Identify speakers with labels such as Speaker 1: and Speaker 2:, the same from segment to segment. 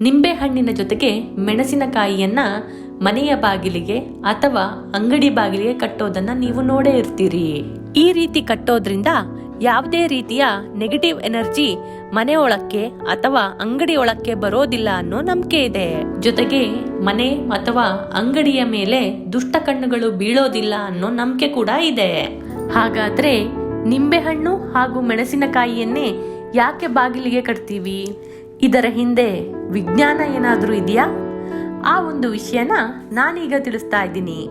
Speaker 1: ನಿಂಬೆ ಹಣ್ಣಿನ ಜೊತೆಗೆ ಮೆಣಸಿನಕಾಯಿಯನ್ನ ಮನೆಯ ಬಾಗಿಲಿಗೆ ಅಥವಾ ಅಂಗಡಿ ಬಾಗಿಲಿಗೆ ಕಟ್ಟೋದನ್ನ ನೀವು ನೋಡೇ ಇರ್ತೀರಿ. ಈ ರೀತಿ ಕಟ್ಟೋದ್ರಿಂದ ಯಾವುದೇ ರೀತಿಯ ನೆಗೆಟಿವ್ ಎನರ್ಜಿ ಮನೆ ಅಥವಾ ಅಂಗಡಿ ಒಳಕ್ಕೆ ಬರೋದಿಲ್ಲ ಅನ್ನೋ ನಂಬಿಕೆ ಇದೆ. ಜೊತೆಗೆ ಮನೆ ಅಥವಾ ಅಂಗಡಿಯ ಮೇಲೆ ದುಷ್ಟ ಕಣ್ಣುಗಳು ಬೀಳೋದಿಲ್ಲ ಅನ್ನೋ ನಂಬಿಕೆ ಕೂಡ ಇದೆ. ಹಾಗಾದ್ರೆ ನಿಂಬೆಹಣ್ಣು ಹಾಗೂ ಮೆಣಸಿನಕಾಯಿಯನ್ನೇ ಯಾಕೆ ಬಾಗಿಲಿಗೆ ಕಟ್ತೀವಿ? ಇದರ ಹಿಂದೆ ವಿಜ್ಞಾನ ಏನಾದರೂ ಇದೆಯಾ? ಆ ಒಂದು ವಿಷಯನ ನಾನೀಗ ತಿಳಿಸ್ತಾ ಇದ್ದೀನಿ.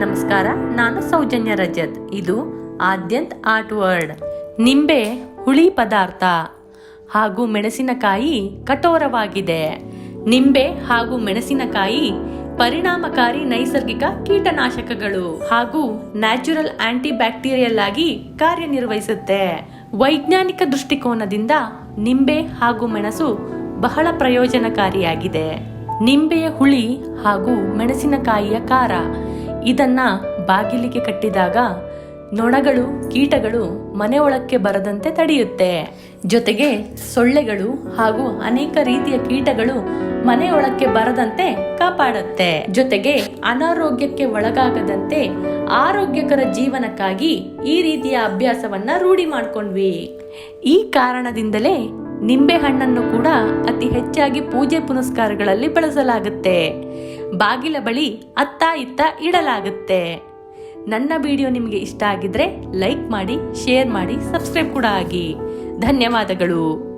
Speaker 1: ನಮಸ್ಕಾರ, ನಾನು ಸೌಜನ್ಯ ರಜತ್. ಇದು ಆದ್ಯಂತ ಆರ್ಟ್ ವರ್ಡ್ ನಿಂಬೆ ಹುಳಿ ಪದಾರ್ಥ ಹಾಗೂ ಮೆಣಸಿನಕಾಯಿ ಕಠೋರವಾಗಿದೆ. ನಿಂಬೆ ಹಾಗೂ ಮೆಣಸಿನಕಾಯಿ ಪರಿಣಾಮಕಾರಿ ನೈಸರ್ಗಿಕ ಕೀಟನಾಶಕಗಳು ಹಾಗೂ ನ್ಯಾಚುರಲ್ ಆಂಟಿ ಬ್ಯಾಕ್ಟೀರಿಯಲ್ ಆಗಿ ಕಾರ್ಯನಿರ್ವಹಿಸುತ್ತೆ. ವೈಜ್ಞಾನಿಕ ದೃಷ್ಟಿಕೋನದಿಂದ ನಿಂಬೆ ಹಾಗೂ ಮೆಣಸು ಬಹಳ ಪ್ರಯೋಜನಕಾರಿಯಾಗಿದೆ. ನಿಂಬೆಯ ಹುಳಿ ಹಾಗೂ ಮೆಣಸಿನಕಾಯಿಯ ಖಾರ ಇದನ್ನ ಬಾಗಿಲಿಗೆ ಕಟ್ಟಿದಾಗ ನೊಣಗಳು, ಕೀಟಗಳು ಮನೆ ಬರದಂತೆ ತಡೆಯುತ್ತೆ. ಜೊತೆಗೆ ಸೊಳ್ಳೆಗಳು ಹಾಗೂ ಅನೇಕ ರೀತಿಯ ಕೀಟಗಳು ಮನೆ ಬರದಂತೆ ಕಾಪಾಡುತ್ತೆ. ಜೊತೆಗೆ ಅನಾರೋಗ್ಯಕ್ಕೆ ಒಳಗಾಗದಂತೆ ಆರೋಗ್ಯಕರ ಜೀವನಕ್ಕಾಗಿ ಈ ರೀತಿಯ ಅಭ್ಯಾಸವನ್ನ ರೂಢಿ ಮಾಡ್ಕೊಂಡ್ವಿ. ಈ ಕಾರಣದಿಂದಲೇ ನಿಂಬೆ ಹಣ್ಣನ್ನು ಕೂಡ ಅತಿ ಹೆಚ್ಚಾಗಿ ಪೂಜೆ ಪುನಸ್ಕಾರಗಳಲ್ಲಿ ಬಳಸಲಾಗುತ್ತೆ. ಬಾಗಿಲ ಬಳಿ ಅತ್ತ ಇತ್ತ ಇಡಲಾಗುತ್ತೆ. ನನ್ನ ವಿಡಿಯೋ ನಿಮಗೆ ಇಷ್ಟ ಆಗಿದ್ರೆ ಲೈಕ್ ಮಾಡಿ, ಶೇರ್ ಮಾಡಿ, ಸಬ್ಸ್ಕ್ರೈಬ್ ಕೂಡ ಆಗಿ. ಧನ್ಯವಾದಗಳು.